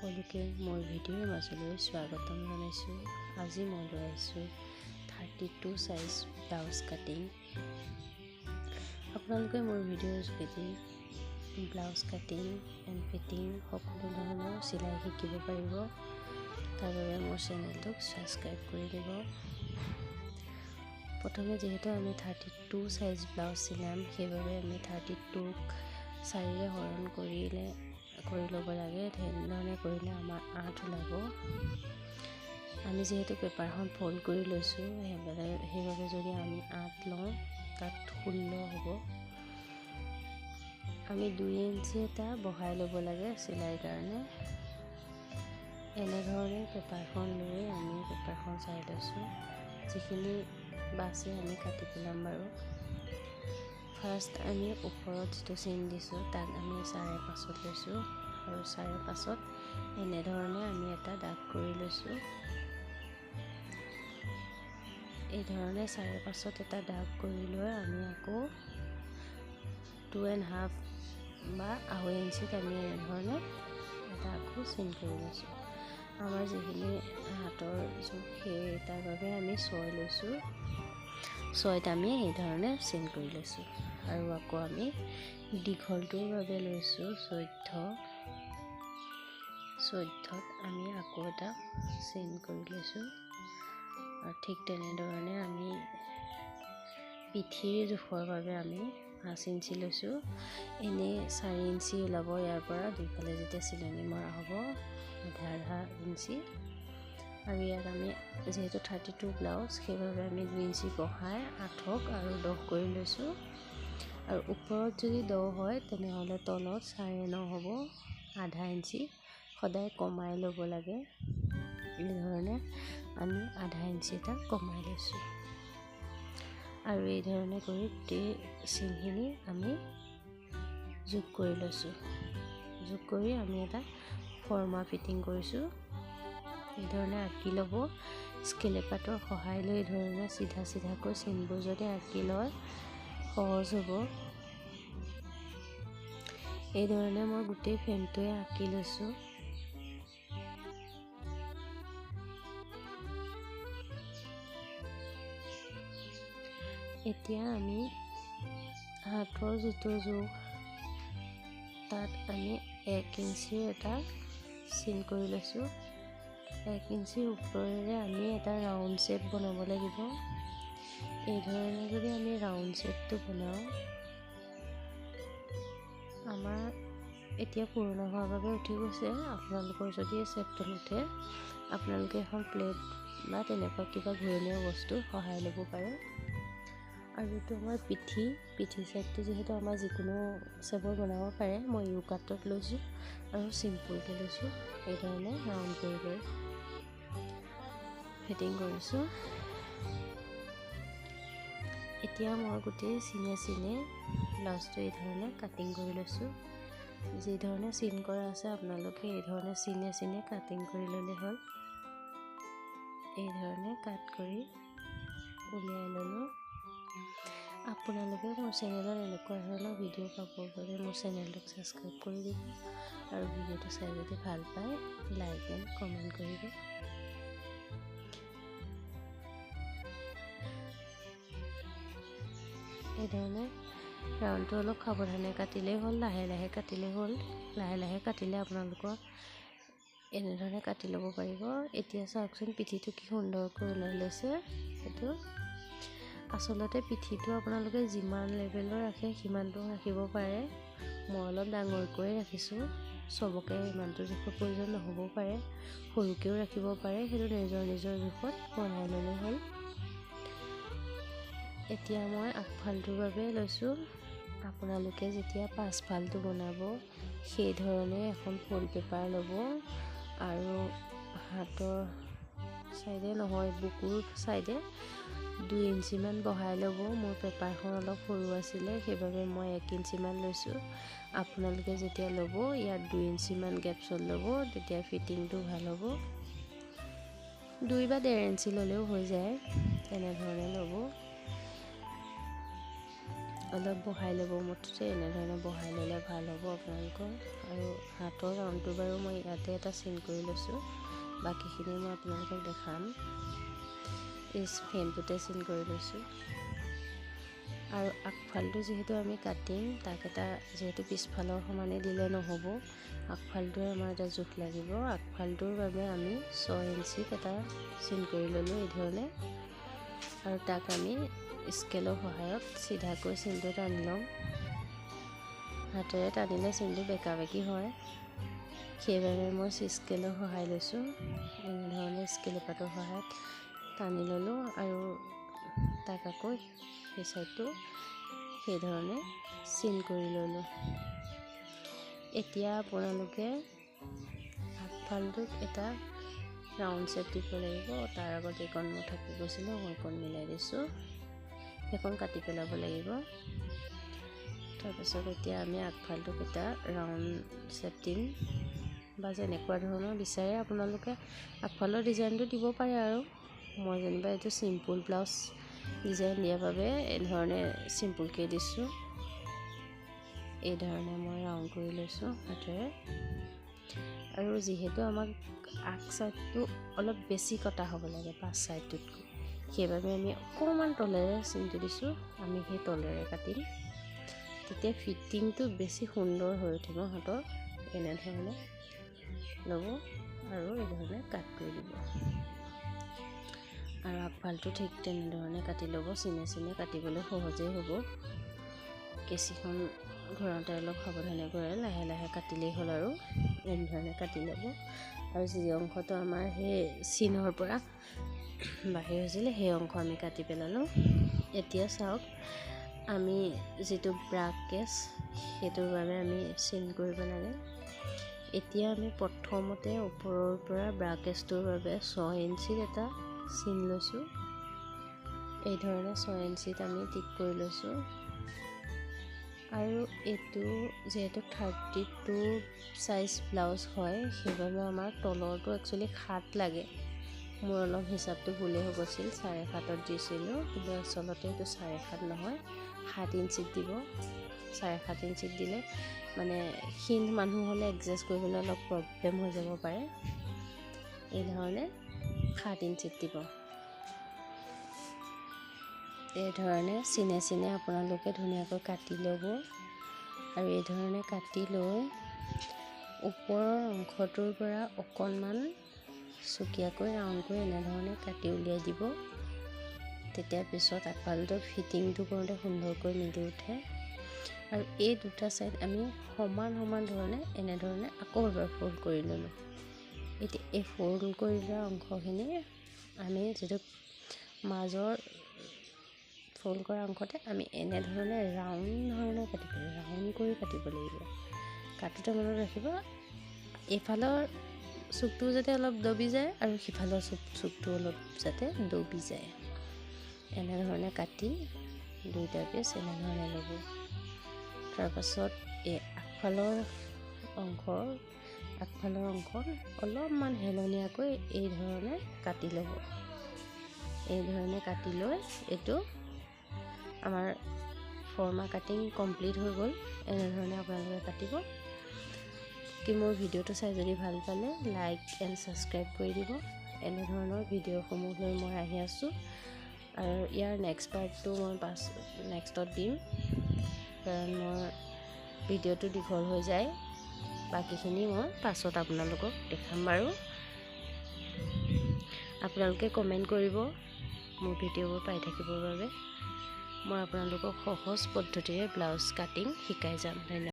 সকলোকে মোৰ ভিডিঅ'ৰ মাজলৈ স্বাগতম জনাইছোঁ। আজি মই লৈ আহিছোঁ thirty two size blouse cutting আপোনালোকে মোৰ ভিডিঅ'ৰ যোগেদি ব্লাউজ কাটিং এণ্ড ফিটিং সকলো ধৰণৰ চিলাই শিকিব পাৰিব। তাৰ বাবে মোৰ চেনেলটোক ছাবস্ক্ৰাইব কৰি দিব। প্ৰথমে যিহেতু আমি থাৰ্টি টু চাইজ ব্লাউজ চিলাম সেইবাবে আমি থাৰ্টি টুক চাৰিৰে হৰণ কৰিলে কৰি ল'ব লাগে তেনেধৰণে কৰিলে আমাৰ আঠ ওলাব। আমি যিহেতু পেপাৰখন ফ'ল্ড কৰি লৈছোঁ সেইবাবে সেইবাবে যদি আমি আঠ লওঁ তাত ষোল্ল হ'ব। আমি দুই ইঞ্চি এটা বঢ়াই ল'ব লাগে চিলাইৰ কাৰণে। এনেধৰণে পেপাৰখন লৈ আমি পেপাৰখন চাই লৈছোঁ। যিখিনি বাছি আমি কাটি পেলাম বাৰু। ফাৰ্ষ্ট আমি ওপৰত যিটো চিন দিছোঁ তাক আমি চাৰে পাঁচত লৈছোঁ আৰু চাৰে পাঁচত এনেধৰণে আমি এটা দাগ কৰি লৈছোঁ। এইধৰণে চাৰে পাঁচত এটা দাগ কৰি লৈ আমি আকৌ টু এণ্ড হাফ বা আঢ়ৈ ইঞ্চিত আমি এনেধৰণে এটা আকৌ চিন কৰি লৈছোঁ। আমাৰ যিখিনি হাতৰ জোখ সেই তাৰ বাবে আমি ছয় লৈছোঁ। ছয়ত আমি এইধৰণে চিন কৰি লৈছোঁ। আৰু আকৌ আমি দীঘলটোৰ বাবে লৈছোঁ চৈধ্য। চৈধ্যত আমি আকৌ এটা চেইন কৰি লৈছোঁ। আৰু ঠিক তেনেধৰণে আমি পিঠিৰ জোখৰ বাবে আমি পাঁচ ইঞ্চি লৈছোঁ। এনেই চাৰি ইঞ্চি ওলাব ইয়াৰ পৰা দুইফালে যেতিয়া চিলনি মৰা হ'ব আধা আধা ইঞ্চি। আৰু ইয়াত আমি যিহেতু থাৰ্টি টু ব্লাউজ সেইবাবে আমি দুই ইঞ্চি বঢ়াই আঠক আৰু দহ কৰি লৈছোঁ। আৰু ওপৰত যদি দ হয় তেনেহ'লে তলত চাৰে ন হ'ব আধা ইঞ্চি। সদায় কমাই ল'ব লাগে। এইধৰণে আমি আধা ইঞ্চি এটা কমাই লৈছোঁ। আৰু এইধৰণে কৰি গোটেই চিনখিনি আমি যোগ কৰি লৈছোঁ। যোগ কৰি আমি এটা ফৰ্মা ফিটিং কৰিছোঁ। এইধৰণে আঁকি ল'ব। স্কেলেপাতৰ সহায় লৈ এইধৰণে চিধা চিধাকৈ চিনবোৰ যদি আঁকি লয় সহজ হ'ব। এইধৰণে মই গোটেই ফ্ৰেমটোৱে আঁকি লৈছোঁ। এতিয়া আমি হাতৰ যিটো জোখ তাত আমি এক ইঞ্চিৰ এটা চিন কৰি লৈছোঁ। এক ইঞ্চিৰ ওপৰেৰে আমি এটা ৰাউণ্ড শ্বেপ বনাব লাগিব। এইধৰণে যদি আমি ৰাউণ্ড শ্বেপটো বনাওঁ আমাৰ এতিয়া পুৰণা হোৱাৰ বাবে উঠি গৈছে। আপোনালোকৰ যদি এই শ্বেপটো নুঠে আপোনালোকে এখন প্লেট বা তেনেকুৱা কিবা ঘূৰণীয়া বস্তু সহায় ল'ব পাৰে। আৰু এইটো আমাৰ পিঠি পিঠি চাইডটো যিহেতু আমাৰ যিকোনো চেপৰ বনাব পাৰে মই ইউ কাটত লৈছোঁ আৰু চিম্পুলকৈ লৈছোঁ। এইধৰণে ৰাউণ্ড কৰি লৈ ফিটিং কৰিছোঁ। এতিয়া মই গোটেই চিনে চিনে ব্লাউজটো এইধৰণে কাটিং কৰি লৈছোঁ। যিধৰণে চিন কৰা আছে আপোনালোকে এইধৰণে চিনে চিনে কাটিং কৰি ল'লে হ'ল। এইধৰণে কাট কৰি উলিয়াই ল'লোঁ। আপোনালোকে মোৰ চেনেলত এনেকুৱা ধৰণৰ ভিডিঅ' পাবৰ বাবে মোৰ চেনেলটোক ছাবস্ক্ৰাইব কৰি দিব আৰু ভিডিঅ'টো চাই যদি ভাল পায় লাইক এণ্ড কমেণ্ট কৰিব। এইধৰণে ৰাউণ্ডটো অলপ সাৱধানে কাটিলেই হ'ল লাহে লাহে কাটিলেই হ'ল লাহে লাহে কাটিলে আপোনালোকৰ এনেধৰণে কাটি ল'ব পাৰিব এতিয়া চাওকচোন পিঠিটো কি সুন্দৰকৈ ওলাই লৈছে সেইটো আচলতে পিঠিটো আপোনালোকে যিমান লেভেলৰ ৰাখে সিমানটো ৰাখিব পাৰে মই অলপ ডাঙৰকৈ ৰাখিছোঁ চবকে ইমানটো জোখৰ প্ৰয়োজন নহ'বও পাৰে সৰুকৈও ৰাখিব পাৰে সেইটো নিজৰ নিজৰ জোখত বনাই ল'লে হ'ল এতিয়া মই আগফালটোৰ বাবে লৈছোঁ। আপোনালোকে যেতিয়া পাছফালটো বনাব সেইধৰণে এখন ফুল পেপাৰ ল'ব আৰু হাতৰ ছাইডে নহয় বুকুৰ ছাইডে দুই ইঞ্চিমান বঢ়াই ল'ব। মোৰ পেপাৰখন অলপ সৰু আছিলে সেইবাবে মই এক ইঞ্চিমান লৈছোঁ। আপোনালোকে যেতিয়া ল'ব ইয়াত দুই ইঞ্চিমান গেপছত ল'ব তেতিয়া ফিটিংটো ভাল হ'ব। দুই বা ডেৰ ইঞ্চি ল'লেও হৈ যায় তেনেধৰণে ল'ব। অলপ বহাই ল'ব মুঠতে এনেধৰণে বহাই ল'লে ভাল হ'ব আপোনালোকৰ আৰু হাতৰ ৰাউণ্ডটো বাৰু মই ইয়াতে এটা চিন কৰি লৈছোঁ বাকীখিনি মই আপোনালোকক দেখাম। এই ফ্ৰেমটোতে চিন কৰি লৈছোঁ। আৰু আগফালটো যিহেতু আমি কাটিম তাক এটা যিহেতু পিছফালৰ সমানে দিলে নহ'ব আগফালটোৱে আমাৰ এটা জোখ লাগিব। আগফালটোৰ বাবে আমি ছয় ইঞ্চিত এটা চিন কৰি ল'লোঁ এই ধৰণে। আৰু তাক আমি স্কেলৰ সহায়ত চিধাকৈ চিনটো টানি ল'ম হাতেৰে টানিলে চিনটো বেকা বেকি হয়। সেইবাবে মই স্কেলৰ সহায় লৈছোঁ। এনেধৰণে স্কেল এপাতৰ সহায়ত টানি ল'লোঁ আৰু তাক আকৌ সেই ছাইডটো সেইধৰণে চিন কৰি ল'লোঁ। এতিয়া আপোনালোকে আগফালটোত এটা ৰাউণ্ড শ্বেপ দিব লাগিব। তাৰ আগত এইকণ মই থাকি গৈছিলোঁ মই এইকণ মিলাই দিছোঁ। সেইকণ কাটি পেলাব লাগিব তাৰপাছত এতিয়া আমি আগফালটোক এটা ৰাউণ্ড শ্বেপ দিম বা যেনেকুৱা ধৰণৰ বিচাৰে আপোনালোকে আগফালৰ ডিজাইনটো দিব পাৰে আৰু মই যেনিবা এইটো চিম্পুল ব্লাউজ ডিজাইন দিয়াৰ বাবে এনেধৰণে চিম্পুলকৈ দিছোঁ এই ধৰণে মই ৰাউণ্ড কৰি লৈছোঁ হাতেৰে আৰু যিহেতু আমাক আগ ছাইডটো অলপ বেছি কটা হ'ব লাগে পাঁচ ছাইডটোতকৈ সেইবাবে আমি অকণমান তলেৰে চিনটো দিছোঁ। আমি সেই তলেৰে কাটিম তেতিয়া ফিটিংটো বেছি সুন্দৰ হৈ উঠিব হাতৰ। এনেধৰণে ল'ব আৰু এইধৰণে কাট কৰি দিব। আৰু আগফালটো ঠিক তেনেধৰণে কাটি ল'ব। চিনে চিনে কাটিবলৈ সহজেই হ'ব। কেঁচিখন ঘৰতে অলপ সাৱধানে কৰে লাহে লাহে কাটিলেই হ'ল আৰু এনেধৰণে কাটি ল'ব। আৰু যি অংশটো আমাৰ সেই চিনৰ পৰা বাহিৰ হৈছিলে সেই অংশ আমি কাটি পেলালোঁ। এতিয়া চাওক আমি যিটো ব্ৰাক কেছ সেইটোৰ বাবে আমি চিন কৰিব লাগে। এতিয়া আমি প্ৰথমতে ওপৰৰ পৰা ব্ৰাকেজটোৰ বাবে ছয় ইঞ্চিত এটা চিন লৈছোঁ। এই ধৰণে ছয় ইঞ্চিত আমি টিক কৰি লৈছোঁ। আৰু এইটো যিহেতু থাৰ্টি টু চাইজ ব্লাউজ হয় সেইবাবে আমাৰ তলৰটো একচুৱেলি সাত লাগে। মোৰ অলপ হিচাপটো ভুলেই হৈ গৈছিল চাৰে সাতত দিছিলোঁ কিন্তু আচলতে এইটো চাৰে সাত নহয় সাত ইঞ্চিত দিব। চাৰে সাত ইঞ্চিত দিলে মানে ক্ষীণ মানুহ হ'লে এডজাষ্ট কৰিবলৈ অলপ প্ৰব্লেম হৈ যাব পাৰে। এই ধৰণে সাত ইঞ্চিত দিব। এই ধৰণে চিনে চিনে আপোনালোকে ধুনীয়াকৈ কাটি ল'ব আৰু এই ধৰণে কাটি লৈ ওপৰৰ অংশটোৰ পৰা অকণমান চুকীয়াকৈ ৰাউণ্ডকৈ এনেধৰণে কাটি উলিয়াই দিব। তেতিয়া পিছত আপালটো ফিটিংটো কৰোঁতে সুন্দৰকৈ মিলি উঠে। আৰু এই দুটা ছাইড আমি সমান সমান ধৰণে এনেধৰণে আকৌ এবাৰ ফ'ল্ড কৰি ল'লোঁ। এতিয়া এই ফ'ল্ড কৰি লোৱা অংশখিনি আমি যিটো মাজৰ ফ'ল্ড কৰা অংশতে আমি এনেধৰণে ৰাউণ্ড ধৰণে কাটিব লাগিব ৰাউণ্ড কৰি কাটিব লাগিব। কাটোতে মনত ৰাখিব এইফালৰ চুকটো যাতে অলপ দবি যায় আৰু সিফালৰ চুক চুকটো অলপ যাতে দবি যায়। এনেধৰণে কাটি দুইটা পিচ এনেধৰণে ল'ব। তাৰপাছত এই আগফালৰ অংশৰ আগফালৰ অংশ অলপমান হেলনীয়াকৈ এই ধৰণে কাটি ল'ব। এই ধৰণে কাটি লৈ এইটো আমাৰ ফৰ্মা কাটিং কমপ্লিট হৈ গ'ল। এনেধৰণে আপোনালোকে কাটিব। কি মোৰ ভিডিঅ'টো চাই যদি ভাল পালে লাইক এণ্ড ছাবস্ক্ৰাইব কৰি দিব। এনেধৰণৰ ভিডিঅ'সমূহ লৈ মই আহি আছোঁ। আৰু ইয়াৰ নেক্সট পাৰ্টটো মই পাছ নেক্সটত দিম। কাৰণ মই ভিডিঅ'টো দীঘল হৈ যায়। বাকীখিনি মই পাছত আপোনালোকক দেখাম বাৰু। আপোনালোকে কমেণ্ট কৰিব মোৰ ভিডিঅ'বোৰ পাই থাকিবৰ বাবে। মই আপোনালোকক সহজ পদ্ধতিৰে ব্লাউজ কাটিং শিকাই যাম। ধন্যবাদ।